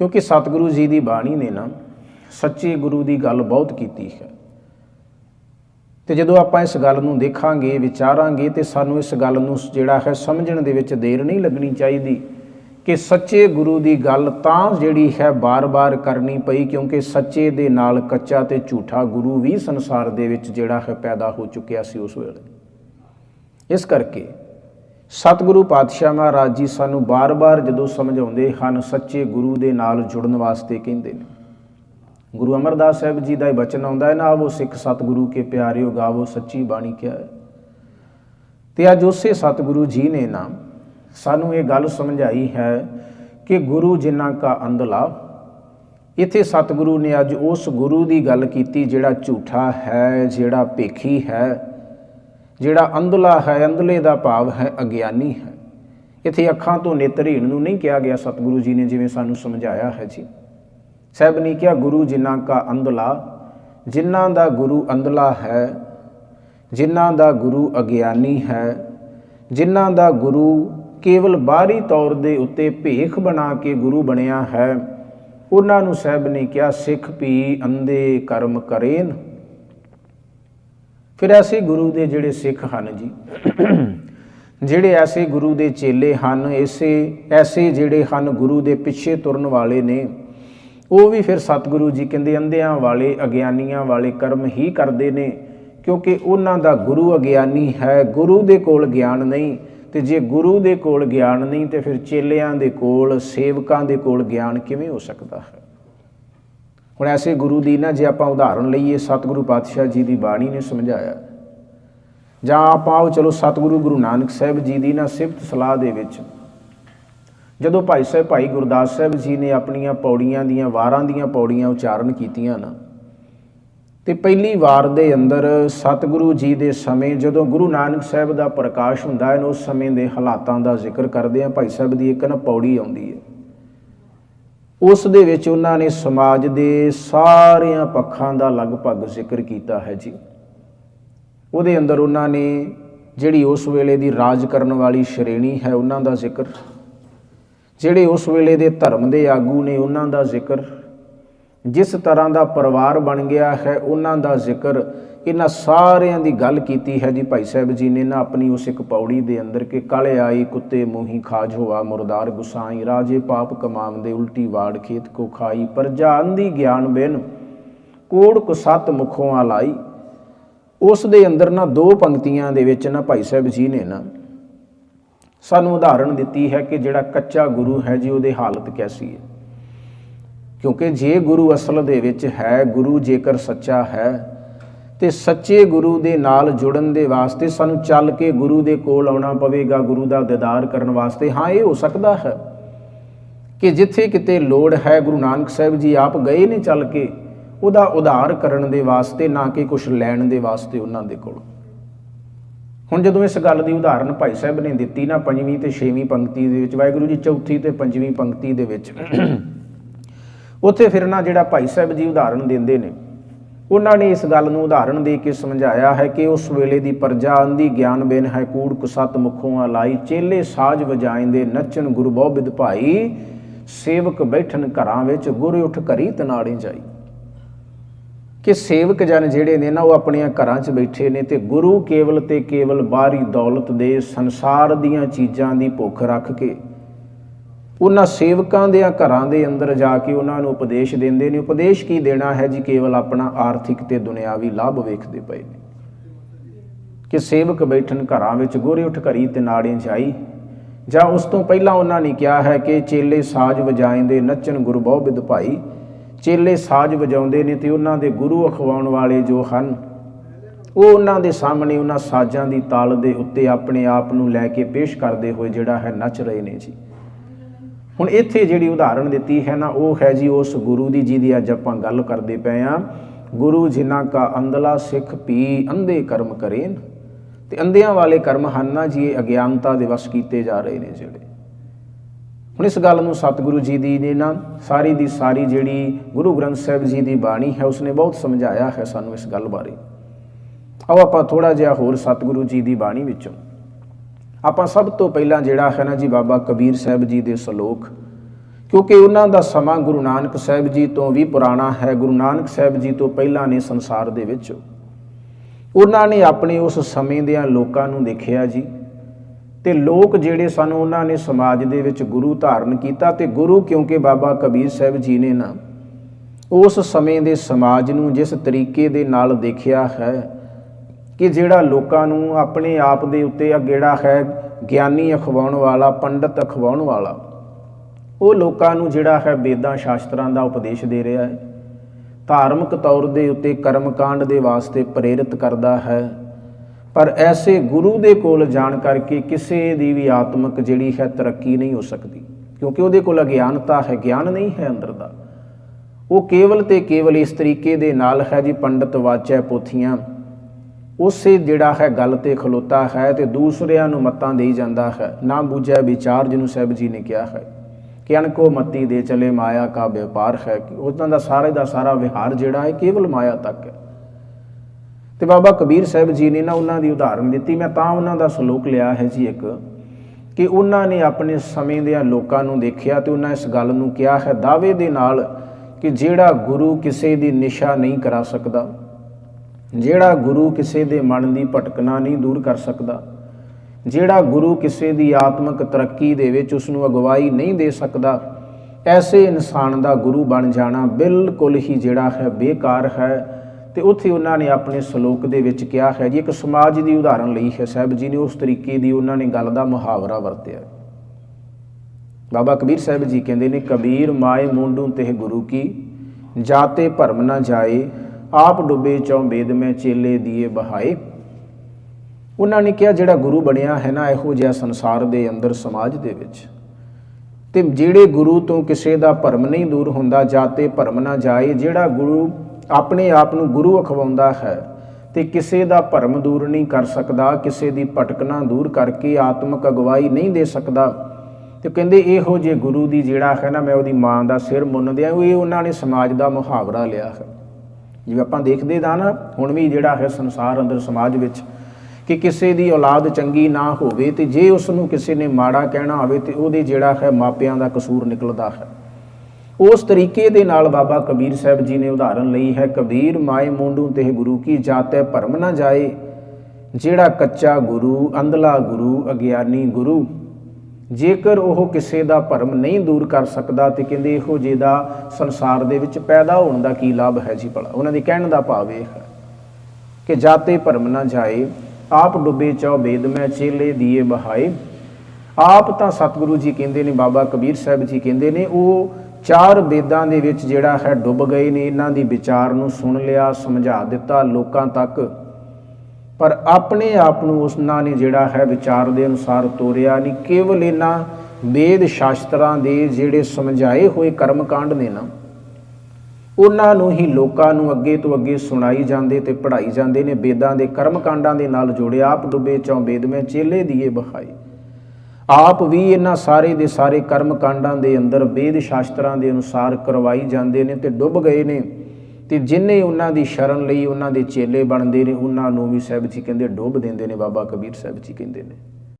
ਕਿਉਂਕਿ ਸਤਿਗੁਰੂ ਜੀ ਦੀ ਬਾਣੀ ਨੇ ਨਾ ਸੱਚੇ ਗੁਰੂ ਦੀ ਗੱਲ ਬਹੁਤ ਕੀਤੀ ਹੈ। ਤੇ ਜਦੋਂ ਆਪਾਂ ਇਸ ਗੱਲ ਨੂੰ ਦੇਖਾਂਗੇ, ਵਿਚਾਰਾਂਗੇ, ਤੇ ਸਾਨੂੰ ਇਸ ਗੱਲ ਨੂੰ ਜਿਹੜਾ ਹੈ, ਸਮਝਣ ਦੇ ਵਿੱਚ ਦੇਰ ਨਹੀਂ ਲੱਗਣੀ ਚਾਹੀਦੀ ਕਿ ਸੱਚੇ ਗੁਰੂ ਦੀ ਗੱਲ ਤਾਂ ਜਿਹੜੀ ਹੈ ਬਾਰ-ਬਾਰ ਕਰਨੀ ਪਈ ਕਿਉਂਕਿ ਸੱਚੇ ਦੇ ਨਾਲ ਕੱਚਾ ਤੇ ਝੂਠਾ ਗੁਰੂ ਵੀ ਸੰਸਾਰ ਦੇ ਵਿੱਚ ਜਿਹੜਾ ਹੈ ਪੈਦਾ ਹੋ ਚੁੱਕਿਆ ਸੀ ਉਸ ਵੇਲੇ। ਇਸ ਕਰਕੇ ਸਤਿਗੁਰੂ ਪਾਤਸ਼ਾਹ ਮਹਾਰਾਜ ਜੀ ਸਾਨੂੰ ਬਾਰ-ਬਾਰ ਜਦੋਂ ਸਮਝਾਉਂਦੇ ਹਨ, ਸੱਚੇ ਗੁਰੂ ਦੇ ਨਾਲ ਜੁੜਨ ਵਾਸਤੇ ਕਹਿੰਦੇ ਨੇ। ਗੁਰੂ ਅਮਰਦਾਸ ਸਾਹਿਬ ਜੀ ਦਾ ਇਹ ਬਚਨ ਆਉਂਦਾ ਹੈ ਨਾ ਆਵੋ ਸਿੱਖ ਸਤਿਗੁਰੂ ਕੇ ਪਿਆਰਿਓ, ਗਾਵੋ ਸੱਚੀ ਬਾਣੀ ਕਿਆ ਹੈ? ਤੇ ਅੱਜ ਉਸੇ ਸਤਿਗੁਰੂ ਜੀ ਨੇ ਨਾ ਸਾਨੂੰ ਇਹ ਗੱਲ ਸਮਝਾਈ ਹੈ ਕਿ ਗੁਰੂ ਜਿਨ੍ਹਾਂ ਕਾ ਅੰਦਲਾ, ਇੱਥੇ ਸਤਿਗੁਰੂ ਨੇ ਅੱਜ ਉਸ ਗੁਰੂ ਦੀ ਗੱਲ ਕੀਤੀ ਜਿਹੜਾ ਝੂਠਾ ਹੈ, ਜਿਹੜਾ ਭੇਖੀ ਹੈ। ਜਿਹੜਾ ਅੰਧਲਾ ਹੈ, ਅੰਧਲੇ ਦਾ ਭਾਵ ਹੈ, ਅਗਿਆਨੀ ਹੈ। ਇੱਥੇ ਅੱਖਾਂ ਤੋਂ ਨੇਤਰਹੀਣ ਨੂੰ ਨਹੀਂ ਕਿਹਾ ਗਿਆ ਸਤਿਗੁਰੂ ਜੀ ਨੇ, ਜਿਵੇਂ ਸਾਨੂੰ ਸਮਝਾਇਆ ਹੈ ਜੀ। ਸਾਹਿਬ ਨੇ ਕਿਹਾ, ਗੁਰੂ ਜਿਨ੍ਹਾਂ ਕਾ ਅੰਧਲਾ, ਜਿਨ੍ਹਾਂ ਦਾ ਗੁਰੂ ਅੰਧਲਾ ਹੈ, ਜਿਨ੍ਹਾਂ ਦਾ ਗੁਰੂ ਅਗਿਆਨੀ ਹੈ, ਜਿਨ੍ਹਾਂ ਦਾ ਗੁਰੂ ਕੇਵਲ ਬਾਹਰੀ ਤੌਰ ਦੇ ਉੱਤੇ ਭੇਖ ਬਣਾ ਕੇ ਗੁਰੂ ਬਣਿਆ ਹੈ, ਉਹਨਾਂ ਨੂੰ ਸਾਹਿਬ ਨੇ ਕਿਹਾ, ਸਿੱਖ ਵੀ ਅੰਧੇ ਕਰਮ ਕਰੇਨ। ਫਿਰ ਐਸੇ ਗੁਰੂ ਦੇ ਜਿਹੜੇ ਸਿੱਖ ਹਨ ਜੀ, ਜਿਹੜੇ ਐਸੇ ਗੁਰੂ ਦੇ ਚੇਲੇ ਹਨ, ਐਸੇ ਐਸੇ ਜਿਹੜੇ ਹਨ ਗੁਰੂ ਦੇ ਪਿੱਛੇ ਤੁਰਨ ਵਾਲੇ ਨੇ, ਉਹ ਵੀ ਫਿਰ ਸਤਿਗੁਰੂ ਜੀ ਕਹਿੰਦੇ ਅੰਧਿਆਂ ਵਾਲੇ, ਅਗਿਆਨੀਆਂ ਵਾਲੇ ਕਰਮ ਹੀ ਕਰਦੇ ਨੇ, ਕਿਉਂਕਿ ਉਹਨਾਂ ਦਾ ਗੁਰੂ ਅਗਿਆਨੀ ਹੈ, ਗੁਰੂ ਦੇ ਕੋਲ ਗਿਆਨ ਨਹੀਂ, ਤੇ ਜੇ ਗੁਰੂ ਦੇ ਕੋਲ ਗਿਆਨ ਨਹੀਂ, ਤੇ ਫਿਰ ਚੇਲਿਆਂ ਦੇ ਕੋਲ, ਸੇਵਕਾਂ ਦੇ ਕੋਲ ਗਿਆਨ ਕਿਵੇਂ ਹੋ ਸਕਦਾ ਹੈ? ਹੁਣ ਐਸੇ ਗੁਰੂ ਦੀ ਨਾ ਜੇ ਆਪਾਂ ਉਦਾਹਰਣ ਲਈਏ, ਸਤਿਗੁਰੂ ਪਾਤਸ਼ਾਹ ਜੀ ਦੀ ਬਾਣੀ ਨੇ ਸਮਝਾਇਆ। ਜਾਂ ਆਪਾਂ ਆਓ ਚਲੋ ਸਤਿਗੁਰੂ ਗੁਰੂ ਨਾਨਕ ਸਾਹਿਬ ਜੀ ਦੀ ਨਾ ਸਿਫਤ ਸਲਾਹ ਦੇ ਵਿੱਚ, ਜਦੋਂ ਭਾਈ ਸਾਹਿਬ, ਭਾਈ ਗੁਰਦਾਸ ਸਾਹਿਬ ਜੀ ਨੇ ਆਪਣੀਆਂ ਪੌੜੀਆਂ ਦੀਆਂ ਵਾਰਾਂ ਦੀਆਂ ਪੌੜੀਆਂ ਉਚਾਰਨ ਕੀਤੀਆਂ ਨਾ, ਤੇ ਪਹਿਲੀ ਵਾਰ ਦੇ ਅੰਦਰ ਸਤਿਗੁਰੂ ਜੀ ਦੇ ਸਮੇਂ ਜਦੋਂ ਗੁਰੂ ਨਾਨਕ ਸਾਹਿਬ ਦਾ ਪ੍ਰਕਾਸ਼ ਹੁੰਦਾ ਹੈ ਉਸ ਸਮੇਂ ਦੇ ਹਾਲਾਤਾਂ ਦਾ ਜ਼ਿਕਰ ਕਰਦੇ ਆ ਭਾਈ ਸਾਹਿਬ ਦੀ ਇੱਕ ਨਾ ਪੌੜੀ ਆਉਂਦੀ ਹੈ। ਉਸ ਦੇ ਵਿੱਚ ਉਹਨਾਂ ਨੇ ਸਮਾਜ ਦੇ ਸਾਰਿਆਂ ਪੱਖਾਂ ਦਾ ਲਗਭਗ ਜ਼ਿਕਰ ਕੀਤਾ ਹੈ ਜੀ। ਉਹਦੇ ਅੰਦਰ ਉਹਨਾਂ ਨੇ ਜਿਹੜੀ ਉਸ ਵੇਲੇ ਦੀ ਰਾਜ ਕਰਨ ਵਾਲੀ ਸ਼੍ਰੇਣੀ ਹੈ ਉਹਨਾਂ ਦਾ ਜ਼ਿਕਰ, ਜਿਹੜੇ ਉਸ ਵੇਲੇ ਦੇ ਧਰਮ ਦੇ ਆਗੂ ਨੇ ਉਹਨਾਂ ਦਾ ਜ਼ਿਕਰ ਜਿਸ ਤਰ੍ਹਾਂ ਦਾ ਪਰਿਵਾਰ ਬਣ ਗਿਆ ਹੈ, ਉਹਨਾਂ ਦਾ ਜ਼ਿਕਰ ਇਹਨਾਂ ਸਾਰਿਆਂ ਦੀ ਗੱਲ ਕੀਤੀ ਹੈ ਜੀ ਭਾਈ ਸਾਹਿਬ ਜੀ ਨੇ ਨਾ ਆਪਣੀ ਉਸ ਇੱਕ ਪੌੜੀ ਦੇ ਅੰਦਰ ਕਿ ਕਾਲੇ ਆਈ ਕੁੱਤੇ ਮੂੰਹੀ ਖਾਜ ਹੋਆ ਮੁਰਦਾਰ ਗੁਸਾਈ, ਰਾਜੇ ਪਾਪ ਕਮਾਮ ਦੇ ਉਲਟੀ ਵਾੜ ਖੇਤ ਕੋ ਖਾਈ ਪਰਜਾ ਦੀ ਗਿਆਨ ਬਿਨ ਕੋੜ ਕੁ ਸਤ ਮੁਖੋਂ ਆਲਾਈ ਉਸ ਦੇ ਅੰਦਰ ਨਾ ਦੋ ਪੰਕਤੀਆਂ ਦੇ ਵਿੱਚ ਨਾ ਭਾਈ ਸਾਹਿਬ ਜੀ ਨੇ ਨਾ ਸਾਨੂੰ ਉਦਾਹਰਣ ਦਿੱਤੀ ਹੈ ਕਿ ਜਿਹੜਾ ਕੱਚਾ ਗੁਰੂ ਹੈ ਜੀ, ਉਹਦੀ ਹਾਲਤ ਕੈਸੀ ਹੈ। ਕਿਉਂਕਿ ਜੇ ਗੁਰੂ ਅਸਲ ਦੇ ਵਿੱਚ ਹੈ, ਗੁਰੂ ਜੇਕਰ ਸੱਚਾ ਹੈ, ਤੇ ਸੱਚੇ ਗੁਰੂ ਦੇ ਨਾਲ ਜੁੜਨ ਦੇ ਵਾਸਤੇ ਸਾਨੂੰ ਚੱਲ ਕੇ ਗੁਰੂ ਦੇ ਕੋਲ ਆਉਣਾ ਪਵੇਗਾ, ਗੁਰੂ ਦਾ ਦੀਦਾਰ ਕਰਨ ਵਾਸਤੇ। ਹਾਂ, ਇਹ ਹੋ ਸਕਦਾ ਹੈ ਕਿ ਜਿੱਥੇ ਕਿਤੇ ਲੋੜ ਹੈ, ਗੁਰੂ ਨਾਨਕ ਸਾਹਿਬ ਜੀ ਆਪ ਗਏ ਨੇ ਚੱਲ ਕੇ, ਉਹਦਾ ਉਧਾਰ ਕਰਨ ਦੇ ਵਾਸਤੇ, ਨਾ ਕਿ ਕੁਝ ਲੈਣ ਦੇ ਵਾਸਤੇ ਉਹਨਾਂ ਦੇ ਕੋਲ। ਹੁਣ ਜਦੋਂ ਇਸ ਗੱਲ ਦੀ ਉਦਾਹਰਨ ਭਾਈ ਸਾਹਿਬ ਨੇ ਦਿੱਤੀ ਨਾ, ਪੰਜਵੀਂ ਤੇ ਛੇਵੀਂ ਪੰਕਤੀ ਦੇ ਵਿੱਚ, ਵਾਹਿਗੁਰੂ ਜੀ, ਚੌਥੀ ਤੇ ਪੰਜਵੀਂ ਪੰਕਤੀ ਦੇ ਵਿੱਚ ਉੱਥੇ ਫਿਰ ਨਾ ਜਿਹੜਾ ਭਾਈ ਸਾਹਿਬ ਜੀ ਉਦਾਹਰਣ ਦਿੰਦੇ ਨੇ, ਉਹਨਾਂ ਨੇ ਇਸ ਗੱਲ ਨੂੰ ਉਦਾਹਰਣ ਦੇ ਕੇ ਸਮਝਾਇਆ ਹੈ ਕਿ ਉਸ ਵੇਲੇ ਦੀ ਪ੍ਰਜਾ ਅੰਧੀ ਗਿਆਨ ਬੇਨ ਹੈ ਕੂੜ ਕੁਸਤ ਮੁਖੋਂ ਲਾਈ, ਚੇਲੇ ਸਾਜ ਵਜਾਇਂਦੇ ਨੱਚਣ ਗੁਰੂ ਬਿਦ ਭਾਈ, ਸੇਵਕ ਬੈਠਣ ਘਰਾਂ ਵਿੱਚ, ਗੁਰ ਉੱਠ ਘਰੀ ਤਨਾੜੇ ਜਾਈ। ਕਿ ਸੇਵਕ ਜਨ ਜਿਹੜੇ ਨੇ ਨਾ, ਉਹ ਆਪਣੀਆਂ ਘਰਾਂ 'ਚ ਬੈਠੇ ਨੇ ਤੇ ਗੁਰੂ ਕੇਵਲ ਤੇ ਕੇਵਲ ਬਾਹਰੀ ਦੌਲਤ ਦੇ ਸੰਸਾਰ ਦੀਆਂ ਚੀਜ਼ਾਂ ਦੀ ਭੁੱਖ ਰੱਖ ਕੇ ਉਹਨਾਂ ਸੇਵਕਾਂ ਦੇ ਘਰਾਂ ਦੇ ਅੰਦਰ ਜਾ ਕੇ ਉਹਨਾਂ ਨੂੰ ਉਪਦੇਸ਼ ਦਿੰਦੇ ਨੇ। ਉਪਦੇਸ਼ ਕੀ ਦੇਣਾ ਹੈ ਜੀ? ਕੇਵਲ ਆਪਣਾ ਆਰਥਿਕ ਤੇ ਦੁਨਿਆਵੀ ਲਾਭ ਵੇਖਦੇ ਪਏ ਨੇ। ਕਿ ਸੇਵਕ ਬੈਠਣ ਘਰਾਂ ਵਿੱਚ ਗੋਰੇ ਉੱਠ ਘਰੀ ਤੇ ਨਾੜੇ ਜਾਈ। ਜਾਂ ਉਸ ਤੋਂ ਪਹਿਲਾਂ ਉਹਨਾਂ ਨੇ ਕਿਹਾ ਹੈ ਕਿ ਚੇਲੇ ਸਾਜ ਵਜਾਇਂਦੇ ਨੱਚਣ ਗੁਰਬਹੁ ਬਿਦ ਭਾਈ। ਚੇਲੇ ਸਾਜ ਵਜਾਉਂਦੇ ਨੇ ਤੇ ਉਹਨਾਂ ਦੇ ਗੁਰੂ ਅਖਵਾਉਣ ਵਾਲੇ ਜੋ ਹਨ, ਉਹ ਉਹਨਾਂ ਦੇ ਸਾਹਮਣੇ ਉਹਨਾਂ ਸਾਜ਼ਾਂ ਦੀ ਤਾਲ ਦੇ ਉੱਤੇ ਆਪਣੇ ਆਪ ਨੂੰ ਲੈ ਕੇ ਪੇਸ਼ ਕਰਦੇ ਹੋਏ ਜਿਹੜਾ ਹੈ ਨੱਚ ਰਹੇ ਨੇ ਜੀ। ਹੁਣ ਇੱਥੇ ਜਿਹੜੀ ਉਦਾਹਰਣ ਦਿੱਤੀ ਹੈ ਨਾ, ਉਹ ਹੈ ਜੀ ਉਸ ਗੁਰੂ ਦੀ, ਜਿਹਦੀ ਅੱਜ ਆਪਾਂ ਗੱਲ ਕਰਦੇ ਪਏ ਆ ਗੁਰੂ ਜਿਨ੍ਹਾਂ ਕਾ ਅੰਧਲਾ ਸਿੱਖ ਪੀ ਅੰਧੇ ਕਰਮ ਕਰੇਨ। ਤੇ ਅੰਧਿਆਂ ਵਾਲੇ ਕਰਮ ਹਨ ਨਾ ਜੀ, ਇਹ ਅਗਿਆਨਤਾ ਦੇ ਵਸ ਕੀਤੇ ਜਾ ਰਹੇ ਨੇ ਜਿਹੜੇ। ਹੁਣ ਇਸ ਗੱਲ ਨੂੰ ਸਤਿਗੁਰੂ ਜੀ ਦੀ ਨੇ ਨਾ, ਸਾਰੀ ਦੀ ਸਾਰੀ ਜਿਹੜੀ ਗੁਰੂ ਗ੍ਰੰਥ ਸਾਹਿਬ ਜੀ ਦੀ ਬਾਣੀ ਹੈ, ਉਸਨੇ ਬਹੁਤ ਸਮਝਾਇਆ ਹੈ ਸਾਨੂੰ ਇਸ ਗੱਲ ਬਾਰੇ। ਆਓ ਆਪਾਂ ਥੋੜਾ ਜਿਹਾ ਹੋਰ ਸਤਿਗੁਰੂ ਜੀ ਦੀ ਬਾਣੀ ਵਿੱਚੋਂ। ਆਪਾਂ ਸਭ ਤੋਂ ਪਹਿਲਾਂ ਜਿਹੜਾ ਹੈ ਨਾ ਜੀ ਬਾਬਾ ਕਬੀਰ ਸਾਹਿਬ ਜੀ ਦੇ ਸ਼ਲੋਕ, ਕਿਉਂਕਿ ਉਹਨਾਂ ਦਾ ਸਮਾਂ ਗੁਰੂ ਨਾਨਕ ਸਾਹਿਬ ਜੀ ਤੋਂ ਵੀ ਪੁਰਾਣਾ ਹੈ, ਗੁਰੂ ਨਾਨਕ ਸਾਹਿਬ ਜੀ ਤੋਂ ਪਹਿਲਾਂ ਨੇ ਸੰਸਾਰ ਦੇ ਵਿੱਚ। ਉਹਨਾਂ ਨੇ ਆਪਣੇ ਉਸ ਸਮੇਂ ਦੇ ਲੋਕਾਂ ਨੂੰ ਦੇਖਿਆ ਜੀ, ਤੇ ਲੋਕ ਜਿਹੜੇ ਸਨ ਉਹਨਾਂ ਨੇ ਸਮਾਜ ਦੇ ਵਿੱਚ ਗੁਰੂ ਧਾਰਨ ਕੀਤਾ ਤੇ ਗੁਰੂ ਕਿਉਂਕਿ ਬਾਬਾ ਕਬੀਰ ਸਾਹਿਬ ਜੀ ਨੇ ਨਾ ਉਸ ਸਮੇਂ ਦੇ ਸਮਾਜ ਨੂੰ ਜਿਸ ਤਰੀਕੇ ਦੇ ਨਾਲ ਦੇਖਿਆ ਹੈ ਕਿ ਜਿਹੜਾ ਲੋਕਾਂ ਨੂੰ ਆਪਣੇ ਆਪ ਦੇ ਉੱਤੇ ਅਗੇੜਾ ਹੈ ਗਿਆਨੀ ਅਖਵਾਉਣ ਵਾਲਾ, ਪੰਡਤ ਅਖਵਾਉਣ ਵਾਲਾ, ਉਹ ਲੋਕਾਂ ਨੂੰ ਜਿਹੜਾ ਹੈ ਵੇਦਾਂ ਸ਼ਾਸਤਰਾਂ ਦਾ ਉਪਦੇਸ਼ ਦੇ ਰਿਹਾ ਹੈ। ਧਾਰਮਿਕ ਤੌਰ ਦੇ ਉੱਤੇ ਕਰਮਕਾਂਡ ਦੇ ਵਾਸਤੇ ਪ੍ਰੇਰਿਤ ਕਰਦਾ ਹੈ। ਪਰ ਐਸੇ ਗੁਰੂ ਦੇ ਕੋਲ ਜਾਣ ਕਰਕੇ ਕਿਸੇ ਦੀ ਵੀ ਆਤਮਿਕ ਜਿਹੜੀ ਹੈ ਤਰੱਕੀ ਨਹੀਂ ਹੋ ਸਕਦੀ, ਕਿਉਂਕਿ ਉਹਦੇ ਕੋਲ ਅਗਿਆਨਤਾ ਹੈ, ਗਿਆਨ ਨਹੀਂ ਹੈ ਅੰਦਰ ਦਾ। ਉਹ ਕੇਵਲ ਤੇ ਕੇਵਲ ਇਸ ਤਰੀਕੇ ਦੇ ਨਾਲ ਹੈ ਜੀ ਪੰਡਤ ਵਾਚੈ ਪੋਥੀਆਂ। ਉਸੇ ਜਿਹੜਾ ਹੈ ਗੱਲ ਤੇ ਖਲੋਤਾ ਹੈ ਤੇ ਦੂਸਰਿਆਂ ਨੂੰ ਮਤਾਂ ਦੇਈ ਜਾਂਦਾ ਹੈ। ਨਾ ਬੁਝੈ ਵਿਚਾਰ ਜਿਹਨੂੰ ਸਾਹਿਬ ਜੀ ਨੇ ਕਿਹਾ ਹੈ। ਕਿ ਅਣਕੋ ਮਤੀ ਦੇ ਚਲੇ ਮਾਇਆ ਕਾ ਵਪਾਰ ਹੈ ਕਿ ਉਹਨਾਂ ਦਾ ਸਾਰੇ ਦਾ ਸਾਰਾ ਵਿਹਾਰ ਜਿਹੜਾ ਹੈ ਕੇਵਲ ਮਾਇਆ ਤੱਕ ਹੈ। ਤੇ ਬਾਬਾ ਕਬੀਰ ਸਾਹਿਬ ਜੀ ਨੇ ਨਾ ਉਹਨਾਂ ਦੀ ਉਦਾਹਰਨ ਦਿੱਤੀ। ਮੈਂ ਤਾਂ ਉਹਨਾਂ ਦਾ ਸ਼ਲੋਕ ਲਿਆ ਹੈ ਜੀ ਇੱਕ, ਕਿ ਉਹਨਾਂ ਨੇ ਆਪਣੇ ਸਮੇਂ ਦੇ ਲੋਕਾਂ ਨੂੰ ਦੇਖਿਆ ਤੇ ਉਹਨਾਂ ਇਸ ਗੱਲ ਨੂੰ ਕਿਹਾ ਹੈ, ਦਾਅਵੇ ਦੇ ਨਾਲ ਕਿ ਜਿਹੜਾ ਗੁਰੂ ਕਿਸੇ ਦੀ ਨਿਸ਼ਾ ਨਹੀਂ ਕਰਾ ਸਕਦਾ। ਜਿਹੜਾ ਗੁਰੂ ਕਿਸੇ ਦੇ ਮਨ ਦੀ ਭਟਕਣਾ ਨਹੀਂ ਦੂਰ ਕਰ ਸਕਦਾ, ਜਿਹੜਾ ਗੁਰੂ ਕਿਸੇ ਦੀ ਆਤਮਿਕ ਤਰੱਕੀ ਦੇ ਵਿੱਚ ਉਸ ਨੂੰ ਅਗਵਾਈ ਨਹੀਂ ਦੇ ਸਕਦਾ, ਐਸੇ ਇਨਸਾਨ ਦਾ ਗੁਰੂ ਬਣ ਜਾਣਾ ਬਿਲਕੁਲ ਹੀ ਜਿਹੜਾ ਹੈ ਬੇਕਾਰ ਹੈ ਤੇ ਉੱਥੇ ਉਹਨਾਂ ਨੇ ਆਪਣੇ ਸ਼ਲੋਕ ਦੇ ਵਿੱਚ ਕਿਹਾ ਹੈ ਜੀ, ਇੱਕ ਸਮਾਜ ਦੀ ਉਦਾਹਰਣ ਲਈ ਹੈ ਸਾਹਿਬ ਜੀ ਨੇ, ਉਸ ਤਰੀਕੇ ਦੀ ਉਹਨਾਂ ਨੇ ਗੱਲ ਦਾ ਮੁਹਾਵਰਾ ਵਰਤਿਆ। ਬਾਬਾ ਕਬੀਰ ਸਾਹਿਬ ਜੀ ਕਹਿੰਦੇ ਨੇ, ਕਬੀਰ ਮਾਏ ਮੋਂਡੂ ਤੇ ਗੁਰੂ ਕੀ, ਜਾਤੇ ਭਰਮ ਨਾ ਜਾਏ ਆਪ ਡੁੱਬੇ ਚੋਂ ਵੇਦ ਮੈਂ ਚੇਲੇ ਦੀਏ ਬਹਾਏ। ਉਹਨਾਂ ਨੇ ਕਿਹਾ, ਜਿਹੜਾ ਗੁਰੂ ਬਣਿਆ ਹੈ ਨਾ, ਇਹੋ ਜਿਹਾ ਸੰਸਾਰ ਦੇ ਅੰਦਰ ਸਮਾਜ ਦੇ ਵਿੱਚ। ਤੇ ਜਿਹੜੇ ਗੁਰੂ ਤੋਂ ਕਿਸੇ ਦਾ ਭਰਮ ਨਹੀਂ ਦੂਰ ਹੁੰਦਾ ਜਾਤੇ ਭਰਮ ਨਾ ਜਾਏ, ਜਿਹੜਾ ਗੁਰੂ ਆਪਣੇ ਆਪ ਨੂੰ ਗੁਰੂ ਅਖਵਾਉਂਦਾ ਹੈ, ਤੇ ਕਿਸੇ ਦਾ ਭਰਮ ਦੂਰ ਨਹੀਂ ਕਰ ਸਕਦਾ, ਕਿਸੇ ਦੀ ਭਟਕਣਾ ਦੂਰ ਕਰਕੇ ਆਤਮਿਕ ਅਗਵਾਈ ਨਹੀਂ ਦੇ ਸਕਦਾ। ਤੇ ਕਹਿੰਦੇ, ਇਹੋ ਜੇ ਗੁਰੂ ਦੀ ਜਿਹੜਾ ਹੈ ਨਾ, ਮੈਂ ਉਹਦੀ ਮਾਂ ਦਾ ਸਿਰ ਮੁੰਨਦਿਆ ਇਹ ਉਹਨਾਂ ਨੇ ਸਮਾਜ ਦਾ ਮੁਹਾਵਰਾ ਲਿਆ ਹੈ। ਜਿਵੇਂ ਆਪਾਂ ਦੇਖਦੇ ਦਾ ਨਾ, ਹੁਣ ਵੀ ਜਿਹੜਾ ਹੈ ਸੰਸਾਰ ਅੰਦਰ ਸਮਾਜ ਵਿੱਚ ਕਿ ਕਿਸੇ ਦੀ ਔਲਾਦ ਚੰਗੀ ਨਾ ਹੋਵੇ ਤੇ ਜੇ ਉਸ ਨੂੰ ਕਿਸੇ ਨੇ ਮਾੜਾ ਕਹਿਣਾ ਹੋਵੇ ਤੇ ਉਹਦੇ ਜਿਹੜਾ ਹੈ ਮਾਪਿਆਂ ਦਾ ਕਸੂਰ ਨਿਕਲਦਾ ਹੈ। ਉਸ ਤਰੀਕੇ ਦੇ ਨਾਲ ਬਾਬਾ ਕਬੀਰ ਸਾਹਿਬ ਜੀ ਨੇ ਉਦਾਹਰਨ ਲਈ ਹੈ, ਕਬੀਰ ਮਾਏ ਮੋਂਡੂ ਤੇ ਗੁਰੂ ਕੀ ਜਾਤੈ, ਭਰਮ ਨਾ ਜਾਏ। ਜਿਹੜਾ ਕੱਚਾ ਗੁਰੂ, ਅੰਧਲਾ ਗੁਰੂ, ਅਗਿਆਨੀ ਗੁਰੂ ਜੇਕਰ ਉਹ ਕਿਸੇ ਦਾ ਭਰਮ ਨਹੀਂ ਦੂਰ ਕਰ ਸਕਦਾ ਤੇ ਕਹਿੰਦੇ ਇਹੋ ਜਿਹੇ ਦਾ ਸੰਸਾਰ ਦੇ ਵਿੱਚ ਪੈਦਾ ਹੋਣ ਦਾ ਕੀ ਲਾਭ ਹੈ ਜੀ ਭਲਾ? ਉਹਨਾਂ ਦੇ ਕਹਿਣ ਦਾ ਭਾਵ ਇਹ ਹੈ ਕਿ ਜਾਤੇ ਭਰਮ ਨਾ ਜਾਏ, ਆਪ ਡੁੱਬੇ ਚੌ ਬੇਦ ਮੈਂ ਚੇਲੇ ਦੀਏ ਬਹਾਏ। ਆਪ ਤਾਂ ਸਤਿਗੁਰੂ ਜੀ ਕਹਿੰਦੇ ਨੇ, ਬਾਬਾ ਕਬੀਰ ਸਾਹਿਬ ਜੀ ਕਹਿੰਦੇ ਨੇ, ਉਹ ਚਾਰ ਬੇਦਾਂ ਦੇ ਵਿੱਚ ਜਿਹੜਾ ਹੈ ਡੁੱਬ ਗਏ ਨੇ, ਇਹਨਾਂ ਦੀ ਵਿਚਾਰ ਨੂੰ ਸੁਣ ਲਿਆ, ਸਮਝਾ ਦਿੱਤਾ, ਲੋਕਾਂ ਤੱਕ ਪਰ ਆਪਣੇ ਆਪ ਨੂੰ ਉਸਨਾਂ ਨੇ ਜਿਹੜਾ ਹੈ ਵਿਚਾਰ ਦੇ ਅਨੁਸਾਰ ਤੋਰਿਆ ਨਹੀਂ, ਕੇਵਲ ਇਹਨਾਂ ਵੇਦ ਸ਼ਾਸਤਰਾਂ ਦੇ ਜਿਹੜੇ ਸਮਝਾਏ ਹੋਏ ਕਰਮਕਾਂਡ ਨੇ ਨਾ, ਉਹਨਾਂ ਨੂੰ ਹੀ ਲੋਕਾਂ ਨੂੰ ਅੱਗੇ ਤੋਂ ਅੱਗੇ ਸੁਣਾਈ ਜਾਂਦੇ ਤੇ ਪੜ੍ਹਾਈ ਜਾਂਦੇ ਨੇ, ਵੇਦਾਂ ਦੇ ਕਰਮਕਾਂਡਾਂ ਦੇ ਨਾਲ ਜੋੜਿਆ ਆਪ ਡੁੱਬੇ ਚੋਂ ਵੇਦ ਮੈਂ ਚੇਲੇ ਦੀਏ ਬਹਾਈ ਆਪ ਵੀ ਇਹਨਾਂ ਸਾਰੇ ਦੇ ਸਾਰੇ ਕਰਮਕਾਂਡਾਂ ਦੇ ਅੰਦਰ ਵੇਦ ਸ਼ਾਸਤਰਾਂ ਦੇ ਅਨੁਸਾਰ ਕਰਵਾਈ ਜਾਂਦੇ ਨੇ ਤੇ ਡੁੱਬ ਗਏ ਨੇ। ਤੇ ਜਿਨ੍ਹਾਂ ਉਹਨਾਂ ਦੀ ਸ਼ਰਨ ਲਈ ਉਹਨਾਂ ਦੇ ਚੇਲੇ ਬਣਦੇ ਨੇ, ਉਹਨਾਂ ਨੂੰ ਵੀ ਸਾਹਿਬ ਜੀ ਕਹਿੰਦੇ ਡੁੱਬ ਦਿੰਦੇ ਨੇ, ਬਾਬਾ ਕਬੀਰ ਸਾਹਿਬ ਜੀ ਕਹਿੰਦੇ ਨੇ।